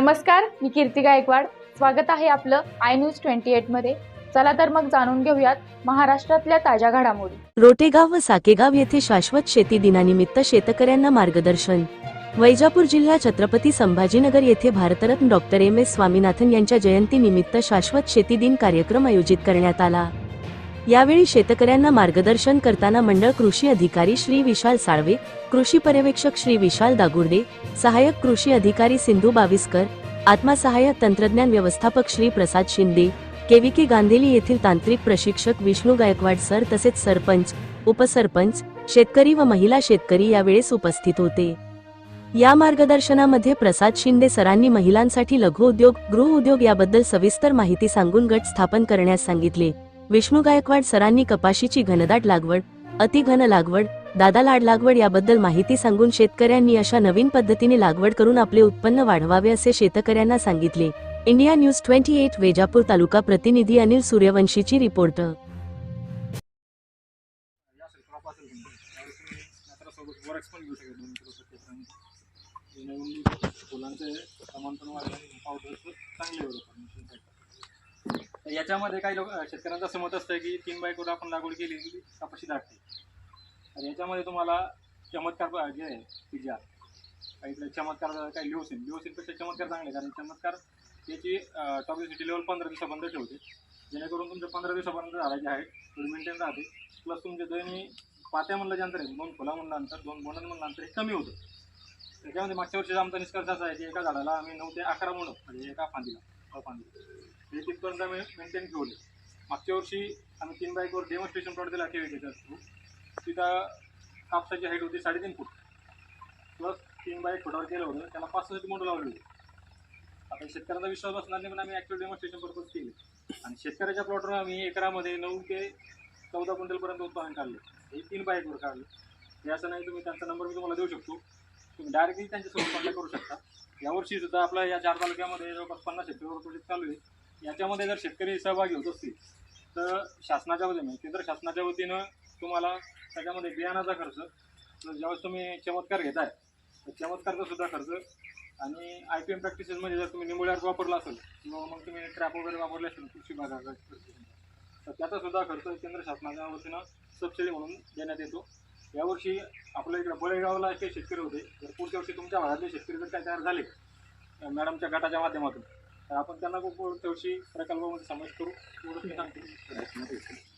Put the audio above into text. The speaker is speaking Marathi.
नमस्कार मी कीर्ती गायकवाड. स्वागत आहे आपलं आय न्यूज ट्वेंटी मध्ये. चला तर मग जाणून घेऊयात महाराष्ट्रातल्या ताज्या घडामोडी. रोटेगाव व साकेगाव येथे शाश्वत शेती दिनानिमित्त शेतकऱ्यांना मार्गदर्शन. वैजापूर जिल्हा छत्रपती संभाजीनगर येथे Bharat Ratna doctor M S Swaminathan यांच्या जयंतीनिमित्त शाश्वत शेती दिन कार्यक्रम आयोजित करण्यात आला. यावेळी शेतकऱ्यांना मार्गदर्शन करताना मंडळ कृषी अधिकारी श्री विशाल साळवे कृषी पर्यवेक्षक श्री विशाल दागुर्डे सहाय्यक कृषी अधिकारी सिंधू बाविस्कर आत्मासहाय्यक तंत्रज्ञान व्यवस्थापक श्री प्रसाद शिंदे केविके गांधेली येथील तांत्रिक प्रशिक्षक विष्णू गायकवाड सर तसेच सरपंच उपसरपंच शेतकरी व महिला शेतकरी यावेळेस उपस्थित होते. या मार्गदर्शनामध्ये प्रसाद शिंदे सरांनी महिलांसाठी लघु उद्योग गृह उद्योग याबद्दल सविस्तर माहिती सांगून गट स्थापन करण्यास सांगितले. विष्णू गायकवाड सरांनी कपाशीची घनदाट लागवड अतिघन लागवड दादा लाड लागवड याबद्दल माहिती सांगून शेतकऱ्यांनी अशा नवीन पद्धतीने लागवड करून आपले उत्पन्न वाढवावे असे शेतकऱ्यांना सांगितले. India news twenty eight Vaijapur तालुका प्रतिनिधी अनिल सूर्यवंशीची रिपोर्ट. नवीन फुलांचे प्रमाण पण वाढलं चांगले होतं याच्यामध्ये काही लोक शेतकऱ्यांचं असं मत असतं की तीन बायकोवर आपण लागवड केली की कपाशी लागते. तर याच्यामध्ये तुम्हाला चमत्कार जे आहे पिझ्झा. काही चमत्कार काही लिओसिन लिओसिनपेक्षा चमत्कार चांगले कारण चमत्कार याची टॉक्सिसिटी लेवल पंधरा दिवसापर्यंत ठेवते. जेणेकरून तुमच्या पंधरा दिवसापर्यंत झाडाची आहे थोडी मेंटेन राहते. प्लस तुमचे दोन्ही पात्या म्हणलं अंतर आहे दोन फुला म्हणलं अंतर दोन बोंडां म्हणलं अंतर हे कमी होतं. त्याच्यामध्ये मागच्या वर्षीचा आमचा निष्कर्ष असा आहे की एका झाडाला आम्ही नऊ ते अकरा म्हणून म्हणजे एका फांदीला. हे तिथपर्यंत आम्ही मेंटेन ठेवले मागच्या वर्षी आम्ही तीन बाईकवर डेमॉन्स्ट्रेशन प्लॉट दिला केवीकेच्या थ्रू तिथं कापसाची हाईट होती साडेतीन फूट. प्लस तीन बाईक फुटावर केलं होतं त्याला पाच सहा मोठं लावले होते. आता शेतकऱ्याचा विश्वास बसणार नाही पण आम्ही ॲक्च्युअल डेमॉन्स्ट्रेशन पर्पज केले. आणि शेतकऱ्याच्या प्लॉटवर आम्ही एकरामध्ये नऊ ते चौदा क्विंटलपर्यंत उत्पादन काढले. हे तीन बाईकवर काढले. हे असं नाही तुम्ही त्यांचा नंबर मी तुम्हाला देऊ शकतो. तुम्ही डायरेक्टली त्यांच्यासोबत कॉन्टॅक्ट करू शकता. यावर्षी सुद्धा आपल्या या चार तालुक्यामध्ये जवळपास पन्नास शेतकऱ्यावर प्रोजेक्ट चालू आहे. याच्यामध्ये जर शेतकरी सहभागी होत असतील तर शासनाच्या वतीने म्हणजे केंद्र शासनाच्या वतीनं तुम्हाला त्याच्यामध्ये बियाणाचा खर्च ज्यावेळेस तुम्ही चमत्कार घेताय तर चमत्कारचा सुद्धा खर्च आणि आय पी एम प्रॅक्टिसेसमध्ये जर तुम्ही निंबोळी वापरला असेल किंवा मग तुम्ही ट्रॅप वगैरे वापरले असेल कृषी भागाचा तर त्याचा सुद्धा खर्च केंद्र शासनाच्या वतीनं सबसिडी म्हणून देण्यात येतो. यावर्षी आपल्या इकडे बळेगावला काही शेतकरी होते. जर पुढच्या वर्षी तुमच्या भागातले शेतकरी जर काय तयार झाले मॅडमच्या गटाच्या माध्यमातून तर आपण त्यांना खूप पुढच्या वर्षी प्रकल्पामध्ये समावेश करू. एवढंच मी सांगतो.